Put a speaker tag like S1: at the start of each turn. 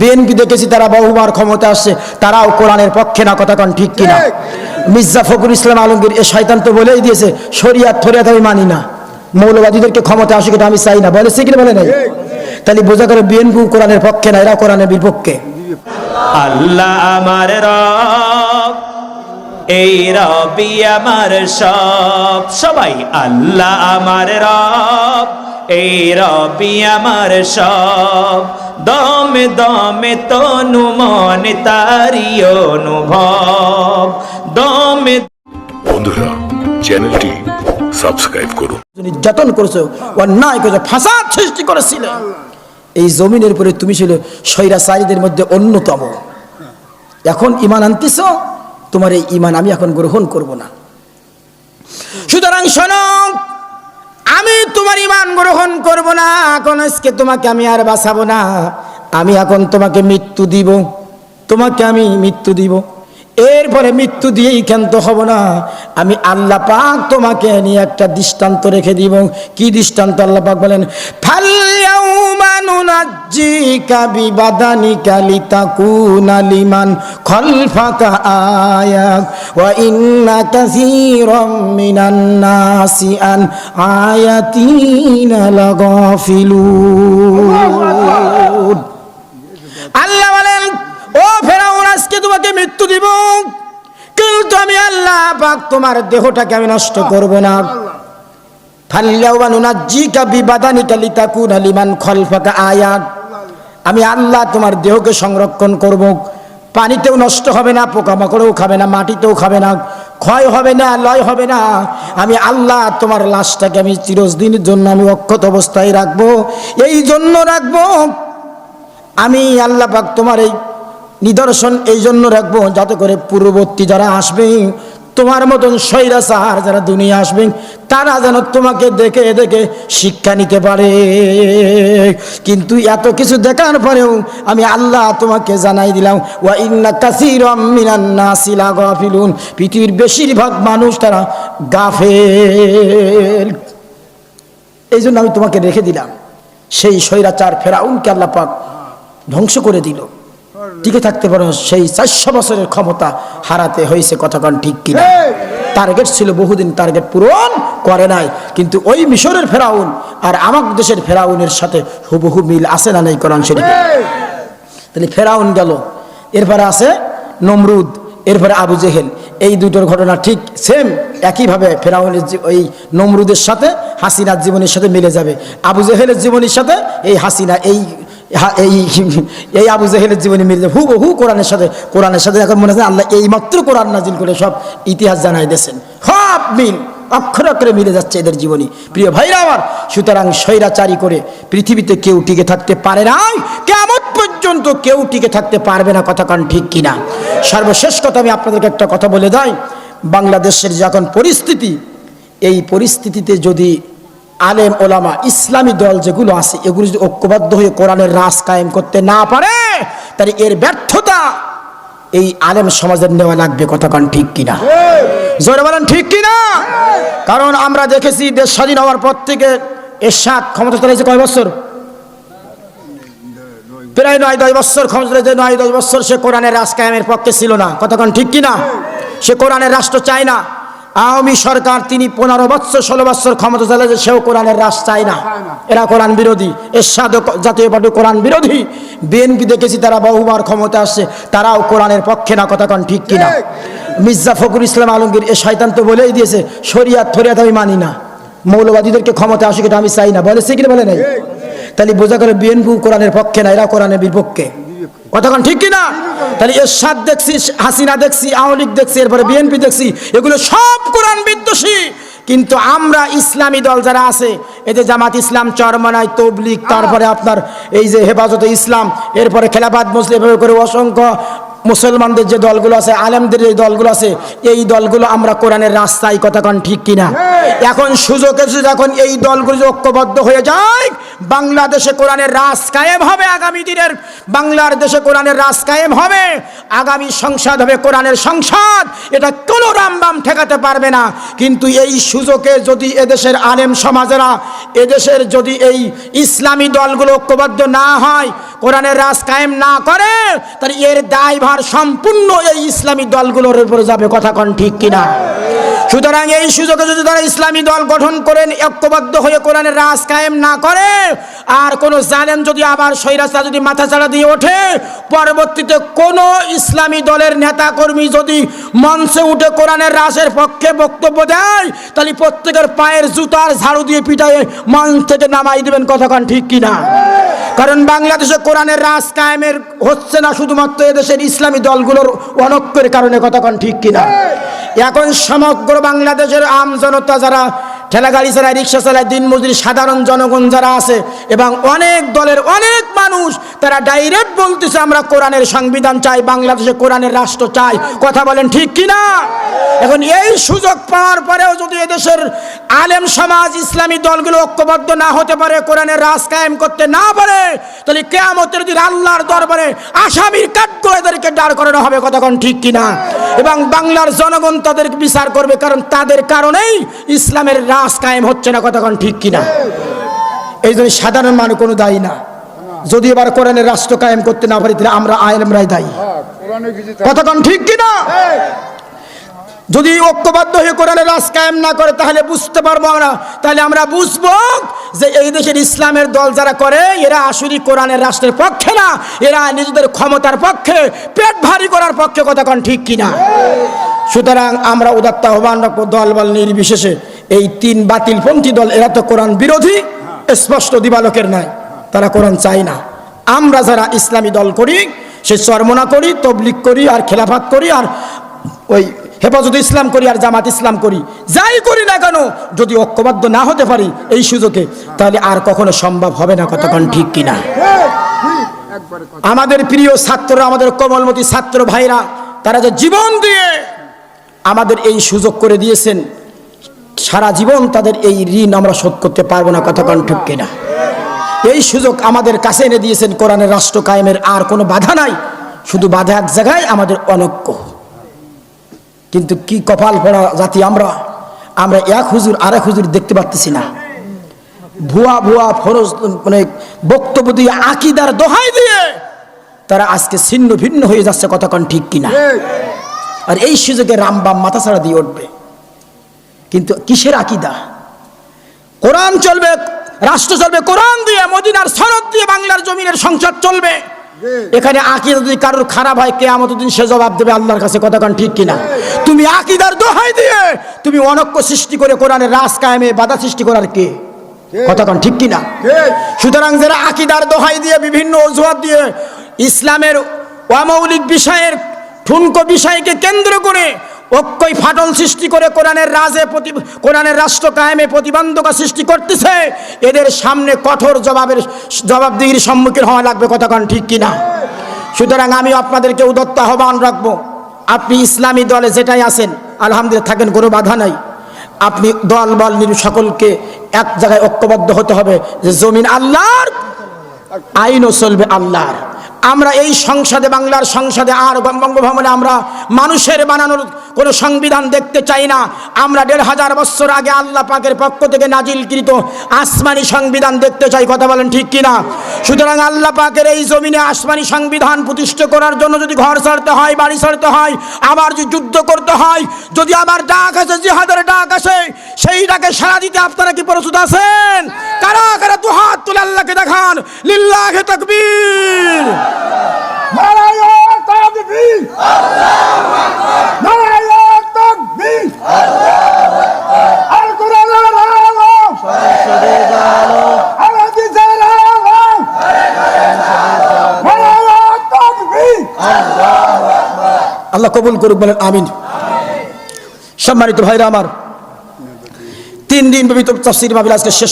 S1: BNP দেখেছি তারা বহুবার ক্ষমতা আসছে তারাও কোরআনের পক্ষে না কথা কন ঠিক কিনা? মির্জা ফখরুল ইসলাম আলমগীর এ শয়তান তো বলেই দিয়েছে শরিয়াত থরিয়াত আমি মানি না। মৌলবাদীদেরকে ক্ষমতা আসুক এটা আমি চাই না বলেছে কিনা বলে নাই? তাহলে বোঝা করে বিএনপি কোরআনের পক্ষে না এরা কোরআনের বিপক্ষে।
S2: আল্লাহ আমার রব এই রবি আমার সব। সবাই আল্লাহ আমার রব এই রবি আমার সব। দমে দমে তনু মনে তারি অনুভব। দমে
S3: বন্ধুরা চ্যানেলটি সাবস্ক্রাইব করুন।
S1: নির্যাতন করেছ অন্যায় করেছ ফাসাদ সৃষ্টি করেছিলে। এই জমিনের উপরে তুমি ছিল স্বৈরাচারীদের মধ্যে অন্যতম। এখন ইমান আনতেছ তোমার এই ইমান আমি এখন গ্রহণ করব না। সুতরাং শোনো আমি তোমার ইমান গ্রহণ করব না, এখন আজকে তোমাকে আমি আর বাঁচাবো না। আমি এখন তোমাকে মৃত্যু দিব, তোমাকে আমি মৃত্যু দিব। এরপরে মৃত্যু দিয়েই ক্ষান্ত হব না। আমি আল্লাহ পাক তোমাকে নিয়ে একটা দৃষ্টান্ত রেখে দিব। কি দৃষ্টান্ত আল্লাহ পাক বলেন? ফাল্যাউমা নুনাজ্জিকা বিবাদানিকা লিতাকুনা লিমান খলফাকা আয়াত ওয়া ইন্না কাসীরাম মিনান নাসি আন আয়াতিনা লাগাফিলুন। আল্লাহ বলেন ও ফেরাউন আজকে তোমাকে মৃত্যু দিব। কিন্তু আমি আল্লাহ পাক তোমার দেহটাকে আমি নষ্ট করব না ফাল্লাউবানুনাজ্জিকা বিবাদানিকা লিতাকুনা লিমান খলফাকা আয়াত আমি আল্লাহ তোমার দেহকে সংরক্ষণ করব। পানিতেও নষ্ট হবে না, পোকামাকড়েও খাবে না, মাটিতেও খাবে না, ক্ষয় হবে না, লয় হবে না। আমি আল্লাহ তোমার লাশটাকে আমি চিরদিনের জন্য আমি অক্ষত অবস্থায় রাখব। এই জন্য রাখব। আমি আল্লাহ পাক তোমার এই নিদর্শন এই জন্য রাখব, যাতে করে পূর্ববর্তী যারা আসবে তোমার মতন স্বৈরাচার যারা দুনিয়া আসবেন, তারা যেন তোমাকে দেখে দেখে শিক্ষা নিতে পারে। কিন্তু এত কিছু দেখার পরেও আমি আল্লাহ তোমাকে জানাই দিলাম, ওয়া ইন্না কাসীরাম মিনান নাসি লাগাফিলুন। পৃথিবীর বেশিরভাগ মানুষ তারা গাফেল। এই জন্য আমি তোমাকে রেখে দিলাম, সেই স্বৈরাচার ফেরাউনকে আল্লাহ পাক ধ্বংস করে দিল। টিকে থাকতে পারো সেই চারশো বছরের ক্ষমতা হারাতে হয়েছে কতক্ষণ ঠিক কিনা? টার্গেট ছিল বহুদিন টার্গেট পূরণ করে নাই। কিন্তু ওই মিশরের ফেরাউন আর আমার দেশের ফেরাউনের সাথে হুবহু মিল আছে না নাই কোরআন শরীফে? তাহলে ফেরাউন গেল। এরপরে আছে নমরুদ এরপরে আবু জেহেল। এই দুটোর ঘটনা ঠিক সেম একইভাবে ফেরাউনের ওই নমরুদের সাথে হাসিনার জীবনের সাথে মিলে যাবে। আবু জেহেলের জীবনের সাথে এই হাসিনা এই এই এই আবু জেহেলের জীবনে মিলে হু হু কোরআনের সাথে কোরআনের সাথে এখন মনে হয় আল্লাহ এই মাত্র কোরআন নাজিল করে সব ইতিহাস জানাই দিয়েছেন। সব মিল, অক্ষরে অক্ষরে মিলে যাচ্ছে এদের জীবনী। প্রিয় ভাইরা আমার, সুতরাং স্বৈরাচারী করে পৃথিবীতে কেউ টিকে থাকতে পারে না কেমন পর্যন্ত কেউ টিকে থাকতে পারবে না কথা কারণ ঠিক কিনা। সর্বশেষ কথা আমি আপনাদেরকে একটা কথা বলে দেয় বাংলাদেশের যে এখন পরিস্থিতি, এই পরিস্থিতিতে যদি আলেম, ওলামা, ইসলামী দল যেগুলো আছে, এগুলো যদি ঐক্যবদ্ধ হয়ে কোরআনের রাস কায়েম করতে না পারে, তাহলে এর ব্যর্থতা এই আলেম সমাজের নেওয়া লাগবে কতক্ষণ ঠিক কিনা? জোরে বলেন ঠিক কিনা? কারণ আমরা দেখেছি দেশ স্বাধীন হওয়ার পর থেকে এর এরশাদ ক্ষমতা চলেছে কয় বছর? প্রায় নয় দশ বছর ক্ষমতা চালিয়েছে নয় দশ বছর সে কোরআনের রাজ কায়েমের পক্ষে ছিল না কতক্ষণ ঠিক কিনা? সে কোরআনের রাষ্ট্র চায় না। আওয়ামী সরকার তিনি পনেরো বছর, ষোলো বছর ক্ষমতা চালিয়েছে সেও কোরআনের রাস চায় না। এরা কোরআন বিরোধী, এরশাদ জাতীয় পার্টি কোরআন বিরোধী। বিএনপি দেখেছি তারা বহুবার ক্ষমতা আসছে, তারাও কোরআনের পক্ষে না কতক্ষণ ঠিক কিনা। মির্জা ফখরুল ইসলাম আলমগীর এ শয়তান তো বলেই দিয়েছে, শরিয়াত থরিয়াত আমি মানি না। মৌলবাদীদেরকে ক্ষমতা আসুক এটা আমি চাই না। বলেছে কিনা বলে নাই? তাহলে বোঝা করে বিএনপি কোরআনের পক্ষে না, এরা কোরআনের বিপক্ষে। কতক্ষণ ঠিক কিনা? তাহলে এরশাদ দেখছি, হাসিনা দেখছি, আওয়ামী লীগ দেখছি, এরপরে বিএনপি দেখছি, এগুলো সব কোরআন বিদ্বেষী। কিন্তু আমরা ইসলামী দল যারা আছে এতে জামাত ইসলাম চরমনাই তবলিক তারপরে আপনার এই যে হেফাজতে ইসলাম, এরপরে খেলাফাত মুসলিম করে অসংখ্য মুসলমানদের যে দলগুলো আছে আলেমদের যে দলগুলো আছে এই দলগুলো আমরা কোরআনের রাস্তায় কথা কন ঠিক কিনা? এখন সুযোগ এসে যখন এই দলগুলো ঐক্যবদ্ধ হয়ে যায় বাংলাদেশে কোরআনের রাস কায়েম হবে আগামী দিনের। বাংলার দেশে কোরআনের রাস কায়েম হবে আগামী সংসদ হবে কোরআনের সংসদ। এটা কোনো রামবাম ঠেকাতে পারবে না। কিন্তু এই সুযোগে যদি এদেশের আলেম সমাজেরা এদেশের যদি এই ইসলামী দলগুলো ঐক্যবদ্ধ না হয় কোরআনের রাস কায়েম না করে তাহলে এর দায়ভার সম্পূর্ণ এই ইসলামী দলগুলোর উপরে যাবে, কথা কন ঠিক কিনা? সুতরাং এই সুযোগে যদি তারা ইসলামী দল গঠন করেন, ঐক্যবদ্ধ হয়ে কোরআনের রাস কায়েম না করে, আর কোনো জালেম যদি আবার সৈরাস্তা যদি মাথা চাড়া দিয়ে ওঠে, পরবর্তীতে কোনো ইসলামী দলের নেতা কর্মী যদি মঞ্চে উঠে কোরআনের রাসের পক্ষে বক্তব্য দেয়, তাহলে প্রত্যেকের পায়ের জুতার ঝাড়ু দিয়ে পিটায়ে মঞ্চ থেকে নামাই দেবেন কতক্ষণ ঠিক কিনা? কারণ বাংলাদেশে কোরআনের রাজ কায়েমের হচ্ছে না শুধুমাত্র এদেশের ইসলামী দলগুলোর অনক্যের কারণে কতক্ষণ ঠিক কিনা? এখন সমগ্র বাংলাদেশের আম জনতা যারা ঠেলাগাড়ি চালায়, রিক্সা চালায় দিনমজুরি সাধারণ জনগণ যারা আছে এবং অনেক দলের অনেক মানুষ, তারা ডাইরেক্ট বলতেছে, আমরা কোরআনের সংবিধান চাই, বাংলাদেশে কোরআনের রাষ্ট্র চাই। কথা বলেন ঠিক কিনা? এখন এই সুযোগ পাওয়ার পরেও যদি এদেশের আলেম সমাজ, ইসলামী দলগুলো ঐক্যবদ্ধ না হতে পারে, কোরআনের রাজ কায়েম করতে না পারে, তাহলে কেয়ামতের দিন আল্লাহর দরবারে আসামির কাঠগো এদেরকে দাঁড় করানো হবে কতক্ষণ ঠিক কিনা? এবং বাংলার জনগণ তাদেরকে বিচার করবে, কারণ তাদের কারণেই ইসলামের রাজ কায়েম হচ্ছে না কতক্ষণ ঠিক কিনা? এই জন্য সাধারণ মানুষ কোনো দায়ী না। যদি এবার কোরআনের রাষ্ট্র কায়েম করতে না পারি, তাহলে আমরা আলেমরাই দায়ী। কতক্ষণ ঠিক কিনা? যদি ঐক্যবদ্ধ হয়ে কোরআনের রাজ কায়েম না করে, তাহলে বুঝতে পারব আমরা। তাহলে আমরা বুঝব যে এই দেশের ইসলামের দল যারা করে, এরা আসলে কোরআনের রাষ্ট্রের পক্ষে না। এরা নিজেদের ক্ষমতার পক্ষে, পেট ভারী করার পক্ষে কন ঠিক কিনা? সুতরাং আমরা উদাত্ত আহ্বান দল বল নির্বিশেষে। এই তিন বাতিলপন্থী দল, এরা তো কোরআন বিরোধী, স্পষ্ট দিবালকের নাই, তারা কোরআন চায় না। আমরা যারা ইসলামী দল করি, সে চরমনা করি তবলিক করি, আর খেলাফাত করি, আর ওই হেফাজত ইসলাম করি, আর জামাত ইসলাম করি। যাই করি না কেন, যদি ঐক্যবদ্ধ না হতে পারি এই সুযোগে, তাহলে আর কখনো সম্ভব হবে না কতক্ষণ ঠিক কিনা। আমাদের প্রিয় ছাত্ররা, আমাদের কোমলমতি ছাত্র ভাইরা, তারা যে জীবন দিয়ে আমাদের এই সুযোগ করে দিয়েছেন সারা জীবন তাদের এই ঋণ আমরা শোধ করতে পারব না কতক্ষণ ঠিক কিনা? এই সুযোগ আমাদের কাছে এনে দিয়েছেন কোরআনের রাষ্ট্র কায়েমের আর কোনো বাধা নাই শুধু বাধা এক জায়গায় আমাদের অনক্য। কিন্তু কি কপাল পড়া জাতি আমরা? আমরা এক হুজুর আর এক হুজুর দেখতে পাচ্ছি না। ভুয়া ভুয়া ফরজ মানে বক্তব্য দিয়ে আকিদার দোহাই দিয়ে তারা আজকে ছিন্ন ভিন্ন হয়ে যাচ্ছে কতক্ষণ ঠিক কিনা? আর এই সুযোগে রামবাম মাথা ছাড়া দিয়ে উঠবে। কিন্তু কিসের আকিদা? কোরআন চলবে রাষ্ট্র চলবে কোরআন দিয়ে মদিনার সনদ দিয়ে বাংলার জমিনের সংসদ চলবে। এখানে আকিদা যদি কারোর খারাপ হয় কে আমাদের দিন সে জবাব দেবে আল্লাহর কাছে কতক্ষণ ঠিক কিনা? তুমি আকিদার দোহাই দিয়ে তুমি অনক্য সৃষ্টি করে কোরআনের রাস কায়েমে বাধা সৃষ্টি করার কে? কতক্ষণ ঠিক কিনা? সুতরাং যারা আকিদার দোহাই দিয়ে বিভিন্ন অজুহাত দিয়ে ইসলামের অমৌলিক বিষয়ের ঠুনকো বিষয়কে কেন্দ্র করে ঐক্যই ফাটল সৃষ্টি করে কোরআনের রাজে প্রতি, কোরআনের রাষ্ট্র কায়েমে প্রতিবন্ধকতা সৃষ্টি করতেছে। এদের সামনে কঠোর জবাবের, জবাবদিহির সম্মুখীন হওয়া লাগবে কতক্ষণ ঠিক কিনা? সুতরাং আমি আপনাদেরকে উদত্ত আহ্বান রাখব, আপনি ইসলামী দলে যেটাই আছেন, আলহামদুলিল্লাহ থাকেন, কোনো বাধা নাই। আপনি দল, বল নির সকলকে এক জায়গায় ঐক্যবদ্ধ হতে হবে যে জমিন আল্লাহর, আইনও চলবে আল্লাহর। আমরা এই সংসদে, বাংলার সংসদে আর বঙ্গভবনে আমরা মানুষের বানানোর কোনো সংবিধান দেখতে চাই না। আমরা দেড় হাজার বছর আগে আল্লাহ পাকের পক্ষ থেকে নাজিলকৃত আসমানি সংবিধান দেখতে চাই, কথা বলেন ঠিক কিনা? সুতরাং আল্লাহ পাকের এই জমিনে আসমানি সংবিধান প্রতিষ্ঠা করার জন্য যদি ঘর ছাড়তে হয়, বাড়ি ছাড়তে হয়, আবার যদি যুদ্ধ করতে হয়, যদি আবার ডাক আছে জিহাদের ডাক আসে, সেই ডাকে সারা দিতে আপনারা কি প্রস্তুত আছেন? কারা কারা দু হাত তুলে আল্লাহকে দেখান? লিল্লাহে
S4: তাকবীর। নারায়ণ তাকবীর আল কোরআনের আলো আল হাদিসের আলো নারায়ণ তাকবীর
S1: আল্লাহ কবুল করুক বলেন আমিন। সম্মানিত ভাইরা আমার তিন দিন পবিত্র তফসির মাহফিল আজকে শেষ